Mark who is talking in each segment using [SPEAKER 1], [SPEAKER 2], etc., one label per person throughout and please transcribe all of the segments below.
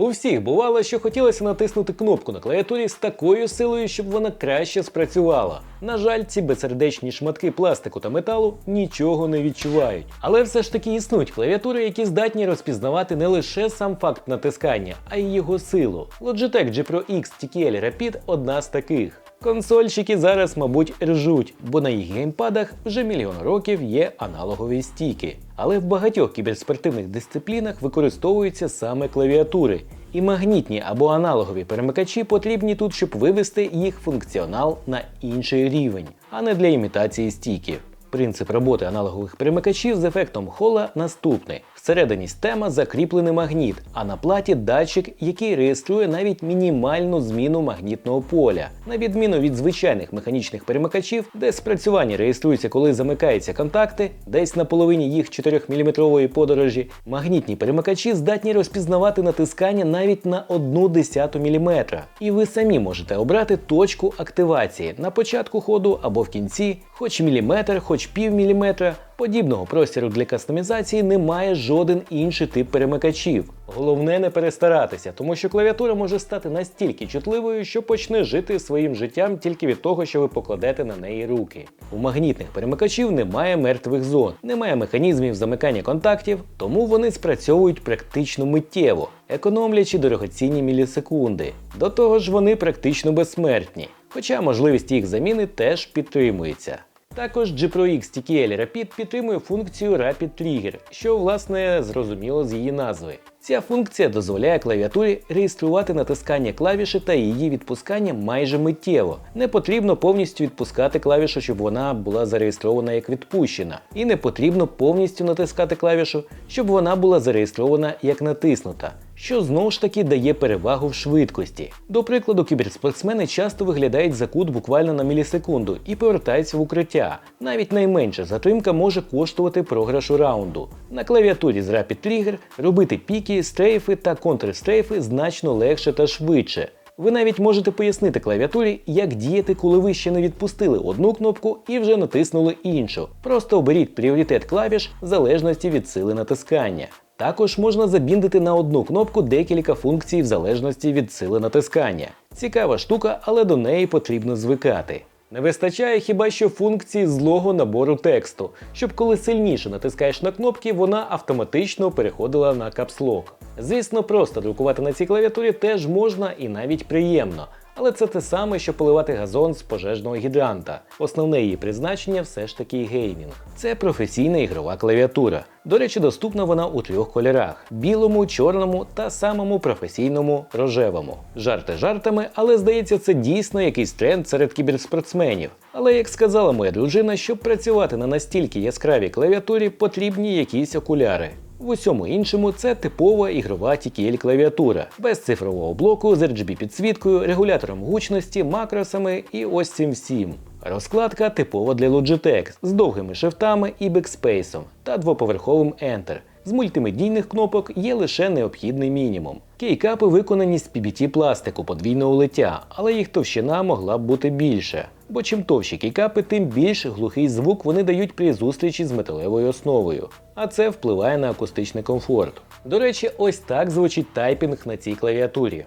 [SPEAKER 1] У всіх бувало, що хотілося натиснути кнопку на клавіатурі з такою силою, щоб вона краще спрацювала. На жаль, ці безсердечні шматки пластику та металу нічого не відчувають. Але все ж таки існують клавіатури, які здатні розпізнавати не лише сам факт натискання, а й його силу. Logitech G Pro X TKL Rapid одна з таких. Консольщики зараз, мабуть, ржуть, бо на їх геймпадах вже мільйон років є аналогові стійки. Але в багатьох кіберспортивних дисциплінах використовуються саме клавіатури. І магнітні або аналогові перемикачі потрібні тут, щоб вивести їх функціонал на інший рівень, а не для імітації стійків. Принцип роботи аналогових перемикачів з ефектом хола наступний: всередині система закріплений магніт, а на платі датчик, який реєструє навіть мінімальну зміну магнітного поля, на відміну від звичайних механічних перемикачів, де спрацювання реєструється, коли замикаються контакти, десь на половині їх 4-мм подорожі. Магнітні перемикачі здатні розпізнавати натискання навіть на 1 десяту міліметра. І ви самі можете обрати точку активації на початку ходу або в кінці, хоч міліметр, хоч пів міліметра. Подібного простіру для кастомізації немає жоден інший тип перемикачів. Головне не перестаратися, тому що клавіатура може стати настільки чутливою, що почне жити своїм життям тільки від того, що ви покладете на неї руки. У магнітних перемикачів немає мертвих зон, немає механізмів замикання контактів, тому вони спрацьовують практично миттєво, економлячи дорогоцінні мілісекунди. До того ж, вони практично безсмертні, хоча можливість їх заміни теж підтримується. Також G X TKL Rapid підтримує функцію Rapid Trigger, що власне зрозуміло з її назви. Ця функція дозволяє клавіатурі реєструвати натискання клавіші та її відпускання майже миттєво. Не потрібно повністю відпускати клавішу, щоб вона була зареєстрована як відпущена. І не потрібно повністю натискати клавішу, щоб вона була зареєстрована як натиснута. Що знову ж таки дає перевагу в швидкості. До прикладу, кіберспортсмени часто виглядають за кут буквально на мілісекунду і повертаються в укриття. Навіть найменша затримка може коштувати програшу раунду. На клавіатурі з Rapid Trigger робити піки, стрейфи та контрстрейфи значно легше та швидше. Ви навіть можете пояснити клавіатурі, як діяти, коли ви ще не відпустили одну кнопку і вже натиснули іншу. Просто оберіть пріоритет клавіш в залежності від сили натискання. Також можна забіндити на одну кнопку декілька функцій в залежності від сили натискання. Цікава штука, але до неї потрібно звикати. Не вистачає хіба що функції злого набору тексту, щоб коли сильніше натискаєш на кнопки, вона автоматично переходила на капслок. Звісно, просто друкувати на цій клавіатурі теж можна і навіть приємно. Але це те саме, що поливати газон з пожежного гідранта. Основне її призначення все ж таки геймінг. Це професійна ігрова клавіатура. До речі, доступна вона у трьох кольорах: білому, чорному та самому професійному рожевому. Жарти жартами, але здається, це дійсно якийсь тренд серед кіберспортсменів. Але як сказала моя дружина, щоб працювати на настільки яскравій клавіатурі, потрібні якісь окуляри. В усьому іншому це типова ігрова TKL клавіатура, без цифрового блоку з RGB підсвіткою, регулятором гучності, макросами і ось цим всім. Розкладка типова для Logitech з довгими шифтами і бекспейсом та двоповерховим Enter. З мультимедійних кнопок є лише необхідний мінімум. Кейкапи виконані з PBT пластику подвійного лиття, але їх товщина могла б бути більше. Бо чим товщі кейкапи, тим більш глухий звук вони дають при зустрічі з металевою основою, а це впливає на акустичний комфорт. До речі, ось так звучить тайпінг на цій клавіатурі.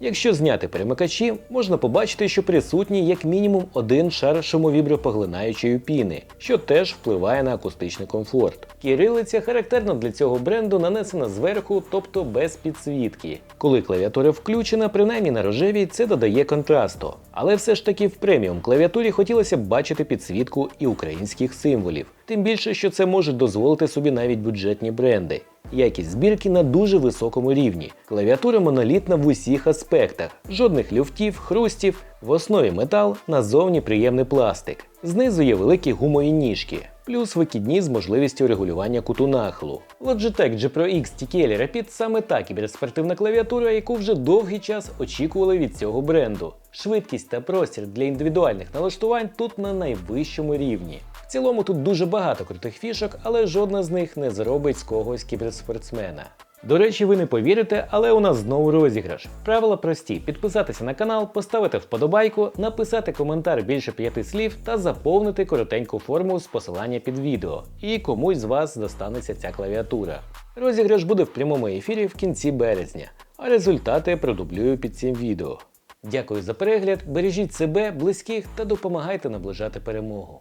[SPEAKER 1] Якщо зняти перемикачі, можна побачити, що присутній як мінімум один шар шумовібропоглинаючої піни, що теж впливає на акустичний комфорт. Кирилиця характерна для цього бренду нанесена зверху, тобто без підсвітки. Коли клавіатура включена, принаймні на рожевій, це додає контрасту. Але все ж таки в преміум клавіатурі хотілося б бачити підсвітку і українських символів. Тим більше, що це можуть дозволити собі навіть бюджетні бренди. Якість збірки на дуже високому рівні. Клавіатура монолітна в усіх аспектах, жодних люфтів, хрустів, в основі метал, назовні приємний пластик. Знизу є великі гумові ніжки, плюс викидні з можливістю регулювання куту нахилу. Logitech G Pro X TKL Rapid саме та кіберспортивна клавіатура, яку вже довгий час очікували від цього бренду. Швидкість та простір для індивідуальних налаштувань тут на найвищому рівні. В цілому тут дуже багато крутих фішок, але жодна з них не зробить з когось кіберспортсмена. До речі, ви не повірите, але у нас знову розіграш. Правила прості: підписатися на канал, поставити вподобайку, написати коментар більше п'яти слів та заповнити коротеньку форму з посилання під відео. І комусь з вас достанеться ця клавіатура. Розіграш буде в прямому ефірі в кінці березня, а результати продублюю під цим відео. Дякую за перегляд, бережіть себе, близьких та допомагайте наближати перемогу.